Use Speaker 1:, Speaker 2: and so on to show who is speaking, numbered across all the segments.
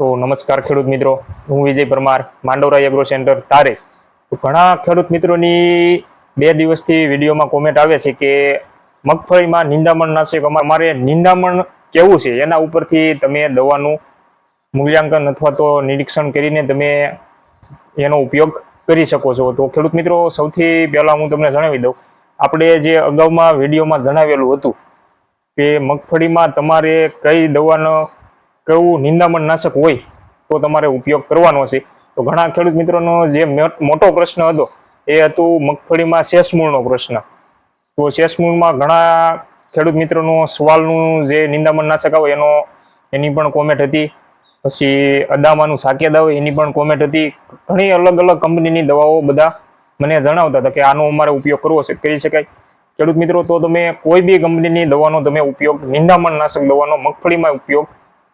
Speaker 1: તો નમસ્કાર ખેડૂત મિત્રો. હું વિજય પરમાર માંડવરા એગ્રો સેન્ટર તારે. તો ઘણા ખેડૂત મિત્રોની બે દિવસથી વિડીયોમાં કોમેન્ટ આવે છે કે મગફળીમાં નિંદામણ નાશક અમારે નિંદામણ કેવું છે? એના ઉપરથી તમે દવાનું મૂલ્યાંકન અથવા તો નિરીક્ષણ કરીને તમે એનો ઉપયોગ કરી શકો છો. તો ખેડૂત મિત્રો, સૌથી પહેલાં હું તમને જણાવી દઉં. આપણે જે અગાઉમાં વિડીયોમાં જણાવેલું હતું કે મગફળીમાં તમારે કઈ દવાનો કયું નિંદામણ નાશક હોય તો તમારે ઉપયોગ કરવાનો છે. તો ઘણા ખેડૂત મિત્રોનો જે મોટો પ્રશ્ન હતો, એ હતું મગફળીમાં શેષમૂળનો પ્રશ્ન. તો શેષમૂળમાં ઘણા ખેડૂત મિત્રોનો સવાલનું જે નિંદામણ નાશક આવે એનો, એની પણ કોમેન્ટ હતી. પછી અદામાનું સાકેદ આવે એની પણ કોમેન્ટ હતી. ઘણી અલગ અલગ કંપનીની દવાઓ બધા મને જણાવતા હતા કે આનો અમારે ઉપયોગ કરવો છે, કરી શકાય. ખેડૂત મિત્રો, તો તમે કોઈ બી કંપનીની દવાનો તમે ઉપયોગ, નિંદામણ નાશક દવાનો મગફળીમાં ઉપયોગ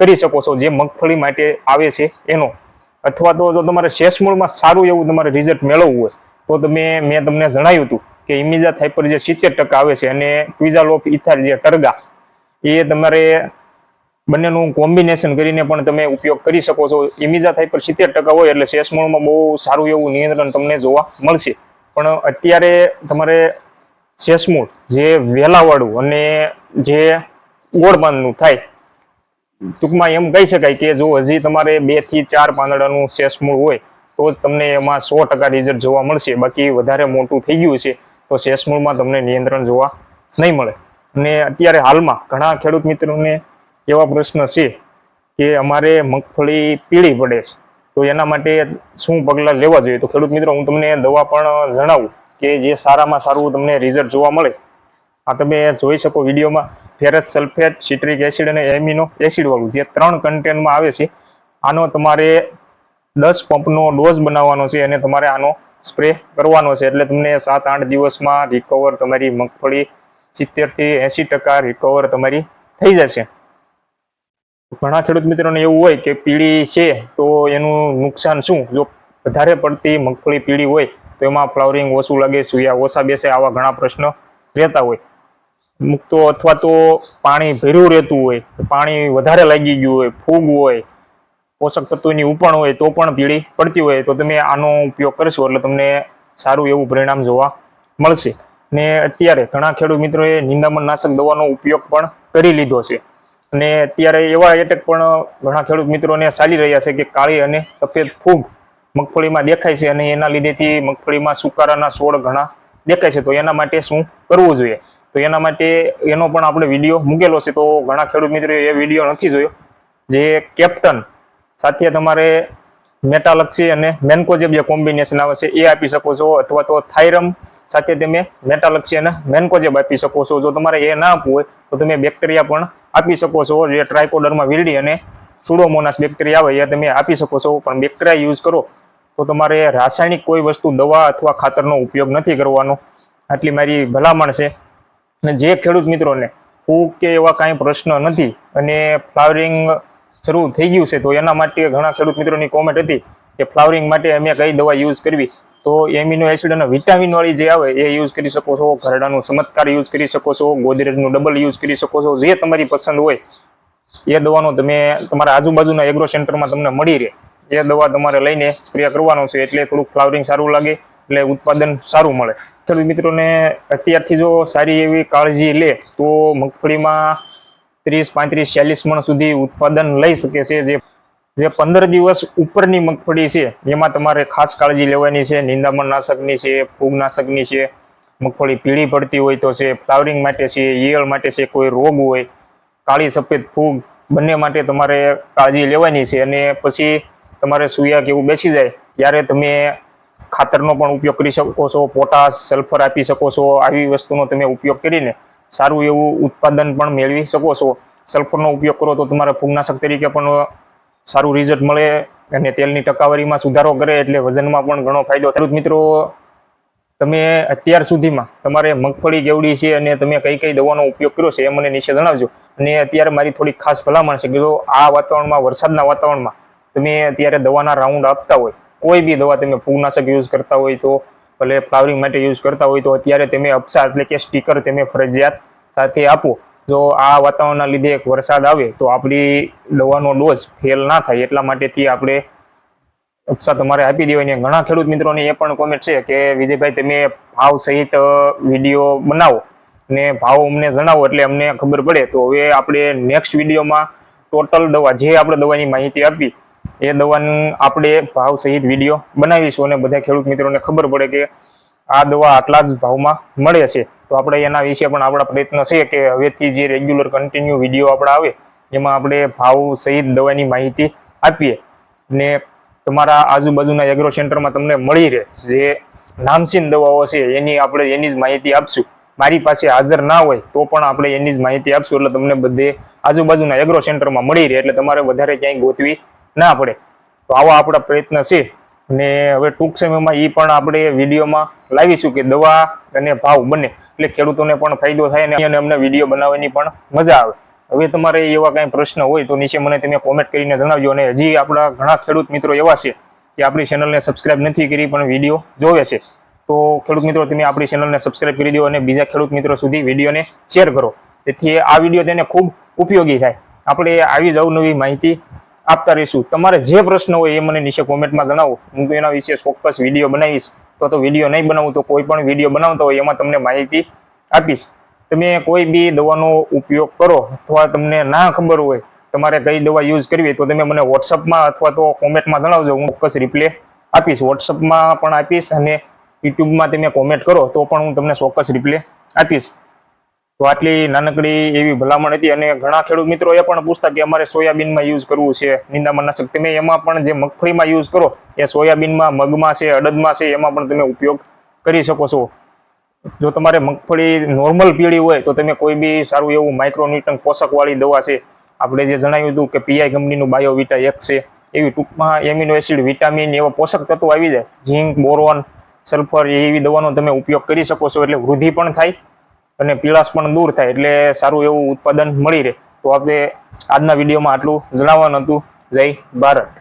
Speaker 1: કરી શકો છો, જે મગફળી માટે આવે છે એનો. અથવા તો જો તમારે શેષમૂળમાં સારું એવું તમારે રિઝલ્ટ મેળવવું હોય, તો તમે, મેં તમને જણાવ્યું હતું કે ઇમિઝા થાઇપર જે સિત્તેર ટકા આવે છે અને ક્વિઝાલોપ ઇથાર જે ટરગા, એ તમારે બંનેનું કોમ્બિનેશન કરીને પણ તમે ઉપયોગ કરી શકો છો. ઇમિઝા થાઇપર સિત્તેર ટકા હોય એટલે શેષમૂળમાં બહુ સારું એવું નિયંત્રણ તમને જોવા મળશે. પણ અત્યારે તમારે શેષમૂળ જે વેલાવાળું અને જે ગોળબાંધનું થાય ટૂંકમાં એમ કહી શકાય કે જો હજી તમારે બેથી ચાર પાંદડાનું શેષમૂળ હોય, તો જ તમને એમાં સો ટકા રિઝલ્ટ જોવા મળશે. બાકી વધારે મોટું થઈ ગયું છે, તો શેષ મૂળમાં તમને નિયંત્રણ જોવા નહીં મળે. અને અત્યારે હાલમાં ઘણા ખેડૂત મિત્રોને એવા પ્રશ્ન છે કે અમારે મગફળી પીળી પડે છે, તો એના માટે શું પગલાં લેવા જોઈએ? તો ખેડૂત મિત્રો, હું તમને દવા પણ જણાવું કે જે સારામાં સારું તમને રિઝલ્ટ જોવા મળે. આ તમે જોઈ શકો વિડીયોમાં. ફેરસ સલ્ફેટ સિટ્રિક એસિડ અને એમિનો એસિડવાળું જે ત્રણ કન્ટેન્ટમાં આવે છે, આનો તમારે દસ પંપનો ડોઝ બનાવવાનો છે અને તમારે આનો સ્પ્રે કરવાનો છે. એટલે તમને સાત આઠ દિવસમાં રિકવર તમારી મગફળી સિત્તેરથી એંશી ટકા રિકવર તમારી થઈ જશે. ઘણા ખેડૂત મિત્રોને એવું હોય કે પીળી છે તો એનું નુકસાન શું? જો વધારે પડતી મગફળી પીળી હોય તો એમાં ફ્લાવરિંગ ઓછું લાગે, સુયા ઓછા બેસે આવા ઘણા પ્રશ્નો રહેતા હોય. મુકતો અથવા તો પાણી ભર્યું રહેતું હોય પાણી વધારે લાગી ગયું હોય, ફૂગ હોય, પોષક તત્વોની ઉપણ હોય, તો પણ પીળી પડતી હોય, તો તમે આનો ઉપયોગ કરશો એટલે તમને સારું એવું પરિણામ જોવા મળશે. ને અત્યારે ઘણા ખેડૂત મિત્રોએ નિંદામણ નાશક દવાનો ઉપયોગ પણ કરી લીધો છે. અને અત્યારે એવા એટેક પણ ઘણા ખેડૂત મિત્રોને ચાલી રહ્યા છે કે કાળી અને સફેદ ફૂગ મગફળીમાં દેખાય છે અને એના લીધેથી મગફળીમાં સુકારાના છોડ ઘણા દેખાય છે. તો એના માટે શું કરવું જોઈએ? તો એના માટે એનો પણ આપણે વીડિયો મૂકેલો છે. તો ઘણા ખેડૂત મિત્રો એ વીડિયો નથી જોયો. જે કેપ્ટન સાથે તમારે મેટાલક્ષી અને મેન્કોજેબ જે કોમ્બિનેશન આવે છે, એ આપી શકો છો. અથવા તો થાઇરમ સાથે તમે મેટાલક્ષી અને મેન્કોજેબ આપી શકો છો. જો તમારે એ ના આપવું હોય, તો તમે બેક્ટેરિયા પણ આપી શકો છો. જે ટ્રાયકોડરમાં વીરડી અને સુડોમોનાસ બેક્ટેરિયા આવે, એ તમે આપી શકો છો. પણ બેક્ટેરિયા યુઝ કરો, તો તમારે રાસાયણિક કોઈ વસ્તુ દવા અથવા ખાતરનો ઉપયોગ નથી કરવાનો. આટલી મારી ભલામણ છે. અને જે ખેડૂત મિત્રોને ફૂગ કે એવા કાંઈ પ્રશ્ન નથી અને ફ્લાવરિંગ શરૂ થઈ ગયું છે, તો એના માટે ઘણા ખેડૂત મિત્રોની કોમેન્ટ હતી કે ફ્લાવરિંગ માટે અમે કઈ દવા યુઝ કરવી? તો એમિનો એસિડ અને વિટામિન વાળી જે આવે એ યુઝ કરી શકો છો, ઘરડાનું ચમત્કાર યુઝ કરી શકો છો, ગોદરેજનું ડબલ યુઝ કરી શકો છો, જે તમારી પસંદ હોય એ દવાનો તમે તમારા આજુબાજુના એગ્રો સેન્ટરમાં તમને મળી રહે. એ દવા તમારે લઈને સ્પ્રે કરવાનો છે, એટલે થોડુંક ફ્લાવરિંગ સારું લાગે, એટલે ઉત્પાદન સારું મળે. ખેડૂત મિત્રોને, અત્યારથી જો સારી એવી કાળજી લે, તો મગફળીમાં ત્રીસ, પાંત્રીસ, ચાલીસ મણ સુધી ઉત્પાદન લઈ શકે છે. જે જે પંદર દિવસ ઉપરની મગફળી છે, એમાં તમારે ખાસ કાળજી લેવાની છે. નિંદામણ નાશકની છે, ફૂગનાશકની છે, મગફળી પીળી પડતી હોય તો છે, ફ્લાવરિંગ માટે છે, ઈયળ માટે છે, કોઈ રોગ હોય, કાળી સફેદ ફૂગ, બંને માટે તમારે કાળજી લેવાની છે. અને પછી તમારે સુયા કે એવું બેસી જાય, ત્યારે તમે ખાતરનો પણ ઉપયોગ કરી શકો છો, પોટાશ, સલ્ફર આપી શકો છો, આવી વસ્તુનો તમે ઉપયોગ કરીને સારું એવું ઉત્પાદન પણ મેળવી શકો છો. સલ્ફરનો ઉપયોગ કરો તો તમારે ફૂગનાશક તરીકે પણ સારું રિઝલ્ટ મળે અને તેલની ટકાવારીમાં સુધારો કરે એટલે વજનમાં પણ ઘણો ફાયદો ખેડૂત મિત્રો, તમે અત્યાર સુધીમાં તમારે મગફળી કેવડી છે અને તમે કઈ કઈ દવાનો ઉપયોગ કર્યો છે એ મને નીચે જણાવજો. અને અત્યારે મારી થોડી ખાસ ભલામણ છે કે જો આ વાતાવરણમાં, વરસાદના વાતાવરણમાં તમે અત્યારે દવાના રાઉન્ડ આપતા હોય કોઈ બી દવા તમે ફૂગનાશક યુઝ કરતા હોય તો, ભલે ફ્લાવરિંગ માટે યુઝ કરતા હોય તો અત્યારે તમે અપસા એટલે કે સ્ટીકર તમે ફરજિયાત સાથે આપો. જો આ વાતાવરણના લીધે એક વરસાદ આવે તો આપણી દવાનો ડોઝ ફેલ ના થાય એટલા માટેથી આપણે અપસા તમારે આપી દેવાની ઘણા ખેડૂત મિત્રોને એ પણ કોમેન્ટ છે કે, વિજયભાઈ, તમે ભાવ સહિત વીડિયો બનાવો ને ભાવ અમને જણાવો એટલે અમને ખબર પડે. તો હવે આપણે નેક્સ્ટ વિડીયોમાં ટોટલ દવા, જે આપણે દવાની માહિતી આપી એ દવાનું આપણે ભાવ સહિત વીડિયો બનાવીશું અને બધા ખેડૂત મિત્રોને ખબર પડે કે આ દવા આટલા જ ભાવમાં મળે છે. તો આપણે એના વિશે પણ આપણા પ્રયત્ન છે કે હવેથી જે રેગ્યુલર કન્ટિન્યુ વીડિયો આપણા આવે એમાં આપણે ભાવ સહિત દવાની માહિતી આપીએ. ને તમારા આજુબાજુના એગ્રો સેન્ટરમાં તમને મળી રહે. જે નામચીન દવાઓ છે, એની આપણે એની જ માહિતી આપશું. મારી પાસે હાજર ના હોય તો પણ આપણે એની જ માહિતી આપશું. એટલે તમને બધે આજુબાજુના એગ્રો સેન્ટરમાં મળી રહે. એટલે તમારે વધારે ક્યાંય ગોતવી ના પડે. તો આવા આપણા પ્રયત્ન છે. ને હવે ટૂંક સમયમાં એ પણ આપણે વિડીયોમાં લાવીશું કે દવા અને ભાવ બંને. એટલે ખેડૂતોને પણ ફાયદો થાય અને અમને વીડિયો બનાવવાની પણ મજા આવે. હવે તમારે એવા કાંઈ પ્રશ્ન હોય તો નીચે મને તમે કોમેન્ટ કરીને જણાવજો. અને હજી આપણા ઘણા ખેડૂત મિત્રો એવા છે કે આપણી ચેનલને સબસ્ક્રાઇબ નથી કરી પણ વીડિયો જોવે છે. તો ખેડૂત મિત્રો, તમે આપણી ચેનલને સબસ્ક્રાઇબ કરી દો અને બીજા ખેડૂત મિત્રો સુધી વિડીયોને શેર કરો. જેથી આ વીડિયો તેને ખૂબ ઉપયોગી થાય. આપણે આવી જ અવનવી માહિતી આપતા રહીશું. તમારે જે પ્રશ્ન હોય એ મને નીચે કોમેન્ટમાં જણાવો. હું એના વિશે ચોક્કસ વીડિયો બનાવીશ. તો તો વીડિયો નહીં બનાવું તો કોઈ પણ વીડિયો બનાવતો હોય એમાં તમને માહિતી આપીશ. તમે કોઈ બી દવાનો ઉપયોગ કરો અથવા તમને ના ખબર હોય, તમારે કઈ દવા યુઝ કરવી તો તમે મને વોટ્સઅપમાં અથવા તો કોમેન્ટમાં જણાવજો. હું ચોક્કસ રિપ્લે આપીશ. વોટ્સઅપમાં પણ આપીશ અને યુટ્યુબમાં તમે કોમેન્ટ કરો તો પણ હું તમને ચોક્કસ રિપ્લે આપીશ. તો આટલી નાનકડી એવી ભલામણ હતી અને ઘણા ખેડૂત મિત્રો એ પણ પૂછતા કે અમારે સોયાબીનમાં યુઝ કરવું છે, નિંદામણનાશક. તમે એમાં પણ જે મગફળીમાં યુઝ કરો, એ સોયાબીનમાં, મગમાં છે, અડદમાં છે, એમાં પણ તમે ઉપયોગ કરી શકો છો. જો તમારે મગફળી નોર્મલ પીળી હોય, તો તમે કોઈ બી સારું એવું માઇક્રોન્યુટન પોષકવાળી દવા છે, આપણે જે જણાવ્યું હતું કે પીઆઈ કંપનીનું બાયોવિટા એક છે, એવી ટૂંકમાં એમિનો એસિડ વિટામિન એવા પોષક તત્વો આવી જાય. ઝીંક બોરોન સલ્ફર એવી દવાનો તમે ઉપયોગ કરી શકો છો, એટલે વૃદ્ધિ પણ થાય. અને પીળાશ પણ દૂર થાય એટલે સારું એવું ઉત્પાદન મળી રહે. તો આપણે આજના વિડીયોમાં આટલું જણાવવાનું હતું. જય ભારત.